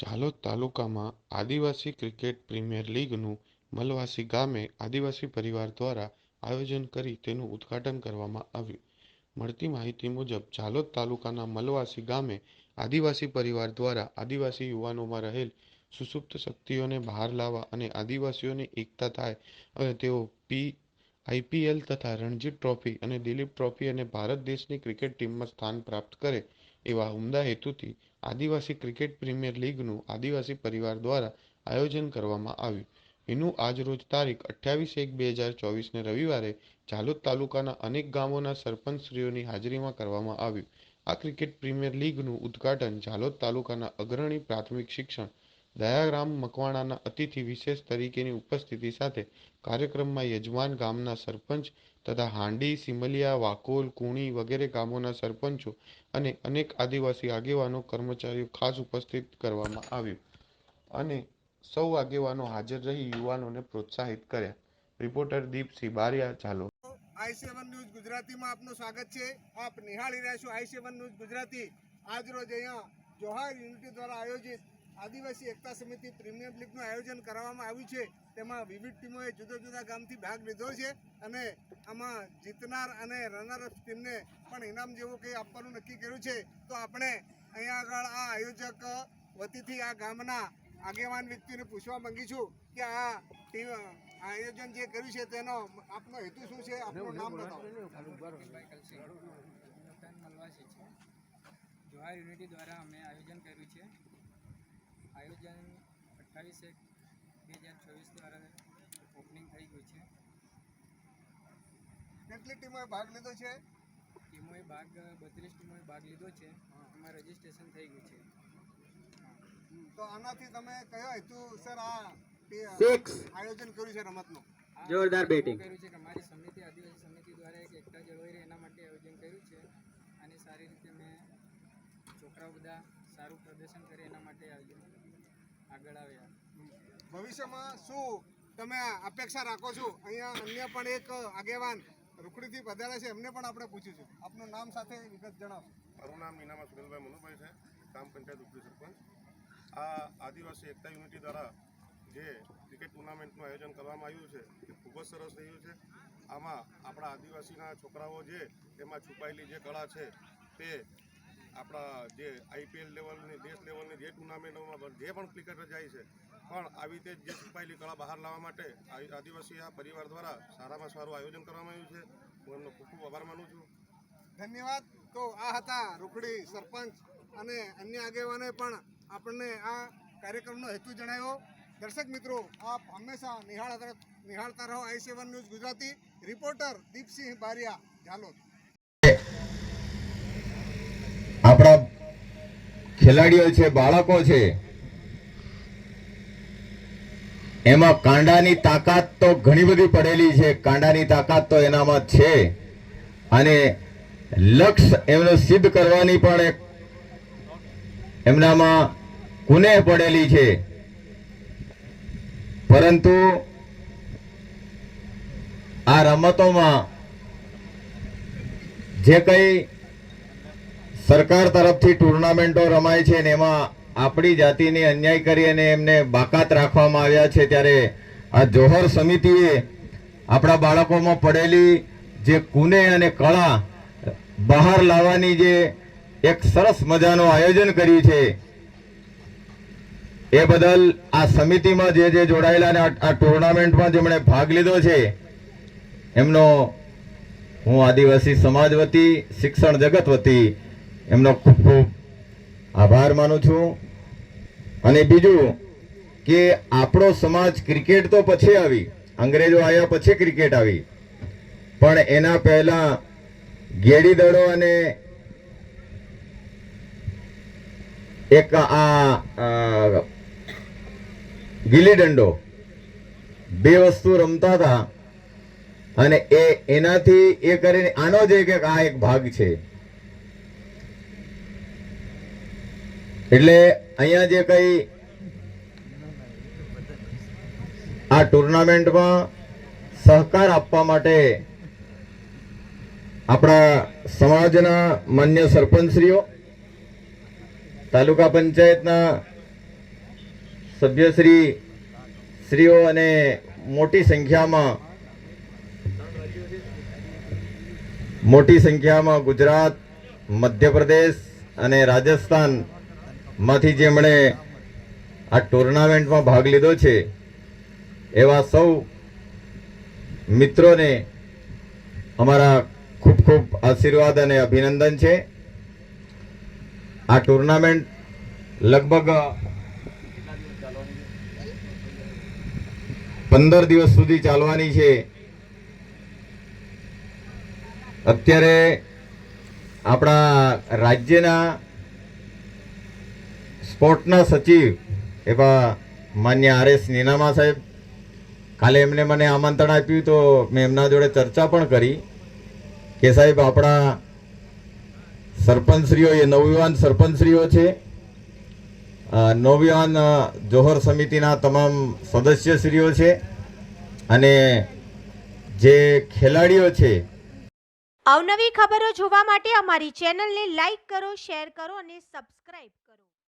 ઝાલોદ તાલુકામાં આદિવાસી cricket premier લીગનું મલવાસી ગામે આદિવાસી પરિવાર દ્વારા આયોજન કરી તેનું ઉદ્ઘાટન કરવામાં આવ્યું. મળતી માહિતી મુજબ ઝાલોદ તાલુકાના મલવાસી ગામે આદિવાસી પરિવાર દ્વારા આદિવાસી યુવાનોમાં રહેલ સુસુપ્ત શક્તિઓને બહાર લાવવા અને આદિવાસીઓની એકતા થાય અને તેઓ પી આઈપીએલ તથા રણજી ટ્રોફી અને દિલીપ ટ્રોફી અને ભારત દેશની ક્રિકેટ ટીમમાં સ્થાન પ્રાપ્ત કરે એવા ઉમદા હેતુથી આદિવાસી ક્રિકેટ પ્રીમિયર લીગનું આદિવાસી પરિવાર દ્વારા આયોજન કરવામાં આવ્યું. એનું આજરોજ તારીખ અઠ્યાવીસ એક બે હજાર ચોવીસને રવિવારે ઝાલોદ તાલુકાના અનેક ગામોના સરપંચશ્રીઓની હાજરીમાં કરવામાં આવ્યું. આ ક્રિકેટ પ્રીમિયર લીગનું ઉદ્ઘાટન ઝાલોદ તાલુકાના અગ્રણી પ્રાથમિક શિક્ષણ દયારામ મકવાણાના અતિથિ વિશેષ તરીકેની ઉપસ્થિતિ સાથે કાર્યક્રમમાં યજમાન ગામના સરપંચ તથા હાંડી, સિમલિયા, વાકોલ, કુણી વગેરે ગામોના સરપંચો અને અનેક આદિવાસી આગેવાનો, કર્મચારીઓ ખાસ ઉપસ્થિત કરવામાં આવ્યું અને સૌ આગેવાનો હાજર રહી યુવાનોને પ્રોત્સાહિત કર્યા. રિપોર્ટર દીપસિંહ બારિયા ચાલો આઈ સેવન ન્યૂઝ ગુજરાતીમાં આપનું સ્વાગત છે. આપ નિહાળી રહ્યા છો આઈ સેવન ન્યૂઝ ગુજરાતી. આજરોજ અહીંયા જોહાર યુનિટી દ્વારા આયોજિત આદિવાસી એકતા સમિતિ પ્રીમિયર લીગનું આયોજન કરવામાં આવ્યું છે. તેમાં વિવિધ ટીમોએ જુદા જુદા ગામથી ભાગ લીધો છે અને આમાં જીતનાર અને રનરઅપ ટીમને પણ ઇનામ જેવું કંઈ આપવાનું નક્કી કર્યું છે. તો આપણે અહીંયા આગળ આ આયોજક વતીથી આ ગામના આગેવાન વ્યક્તિને પૂછવા માંગીશું કે આ ટીમ આયોજન જે કર્યું છે તેનો આપનો હેતુ શું છે? આપનું નામ બતાવો. છે જોહાર યુનિટી દ્વારા અમે આયોજન કર્યું છે. આયોજન અઠ્ઠાવીસ એક બે હજાર ચોવીસ દ્વારા ઓપનિંગ થઈ ગયું છે. કેટલી ટીમોએ ભાગ લીધો છે? ટીમોએ ભાગ બત્રીસ ટીમોએ ભાગ લીધો છે. એમાં રજીસ્ટ્રેશન થઈ ગયું છે. તો આનાથી તમે કયો હેતુ સર આ આયોજન કર્યું છે રમતનું? જોરદાર બેટિંગ. કર્યું છે કે અમારી સમિતિ આદિવાસી સમિતિ દ્વારા એક એકતા જળવાઈ રહે એના માટે આયોજન કર્યું છે. અને સારી રીતે મેં છોકરાઓ બધા સારું પ્રદર્શન કરે એના માટે આયોજન આગળ આવ્યા. ભવિષ્યમાં શું તમે અપેક્ષા રાખો છો? અહીંયા અન્ય પણ એક આગેવાન રૂકડીથી પધાર્યા છે, એમને પણ આપણે પૂછીશું. આપનું નામ સાથે વિગત જણાવો મારું નામ મીનામાં સુરેલભાઈ મનુભાઈ છે, ગ્રામ પંચાયત ઉપરી સરપંચ. આ આદિવાસી એકતા યુનિટી દ્વારા જે ક્રિકેટ ટુર્નામેન્ટનું આયોજન કરવામાં આવ્યું છે, એ ખૂબ જ સરસ રહ્યું છે. આમાં આપણા આદિવાસીના છોકરાઓ જે એમાં છુપાયેલી જે કળા છે, તે આપણા જે આઈપીએલ લેવલની, દેશ લેવલની જે ટુર્નામેન્ટોમાં જે પણ ક્રિકેટર જાય છે, પણ આવી રીતે જે છુપાયેલી કળા બહાર લાવવા માટે આદિવાસી આ પરિવાર દ્વારા સારામાં સારું આયોજન કરવામાં આવ્યું છે. હું એમનો ખૂબ ખૂબ આભાર માનું છું. ધન્યવાદ. તો આ હતા રૂખડી, સરપંચ અને અન્ય આગેવાનોએ પણ આપણને આ કાર્યક્રમનો હેતુ જણાવ્યો. દર્શક મિત્રો, આપ હંમેશા નિહાળતા નિહાળતા રહો. I seven news Gujarati. Reporter Deepsinh Bariya, Jhalod. આપણા ખેલાડીઓ છે, બાળકો છે, એમાં કાંડાની તાકાત તો ઘણી બધી પડેલી છે, કાંડાની તાકાત તો એનામાં છે. અને લક્ષ્ય એમનો સિદ્ધ કરવાની પણ એમનામાં કુને પડેલી છે. પરંતુ આ રમતોમાં જે કંઈ સરકાર તરફથી ટુર્નામેન્ટો રમાય છે ને એમાં આપણી જાતિને અન્યાય કરી અને એમને બાકાત રાખવામાં આવ્યા છે ત્યારે આ જોહર સમિતિએ આપણા બાળકોમાં પડેલી જે કુને અને કળા બહાર લાવવાની જે એક સરસ મજાનું આયોજન કર્યું છે, એ બદલ આ સમિતિમાં જે જે જોડાયેલા અને આ- ટુર્નામેન્ટમાં જેમણે ભાગ લીધો છે, એમનો હું આદિવાસી સમાજ વતી, શિક્ષણ જગત વતી એમનો ખૂબ ખૂબ આભાર માનું છું. અને બીજું કે આપણો સમાજ ક્રિકેટ તો પછી આવી, અંગ્રેજો આવ્યા પછી ક્રિકેટ આવી. પણ એના પહેલા ગેડી દડો અને એક આ ગીલી દંડો બે વસ્તુ રમતા હતા. અને એ એનાથી એ કરીને આનો જ એક, આ એક ભાગ છે. એટલે અહીંયા જે કઈ આ ટુર્નામેન્ટમાં સહકાર આપવા માટે આપણા સમાજના માન્ય સરપંચશ્રીઓ, તાલુકા પંચાયતના સભ્યશ્રી શ્રીઓ અને મોટી સંખ્યામાં મોટી સંખ્યામાં ગુજરાત, મધ્યપ્રદેશ અને રાજસ્થાનમાંથી જેમણે આ ટુર્નામેન્ટમાં ભાગ લીધો છે, એવા સૌ મિત્રોને અમારા ખૂબ ખૂબ આશીર્વાદ અને અભિનંદન છે. આ ટુર્નામેન્ટ લગભગ પંદર દિવસ સુધી ચાલવાની છે. અત્યારે આપણા રાજ્યના સ્પોર્ટના સચિવ એવા માન્ય આર એસ નીનામા સાહેબ. કાલે એમને મને આમંત્રણ આપ્યું તો મેં એમના જોડે ચર્ચા પણ કરી કે સાહેબ, આપણા સરપંચશ્રીઓ એ નવયુવાન સરપંચશ્રીઓ છે. નવયુવાન જોહર સમિતિના તમામ સદસ્યશ્રીઓ છે અને જે ખેલાડીઓ છે. અવનવી ખબરો જોવા માટે અમારી ચેનલને લાઈક કરો, શેર કરો અને સબસ્ક્રાઇબ કરો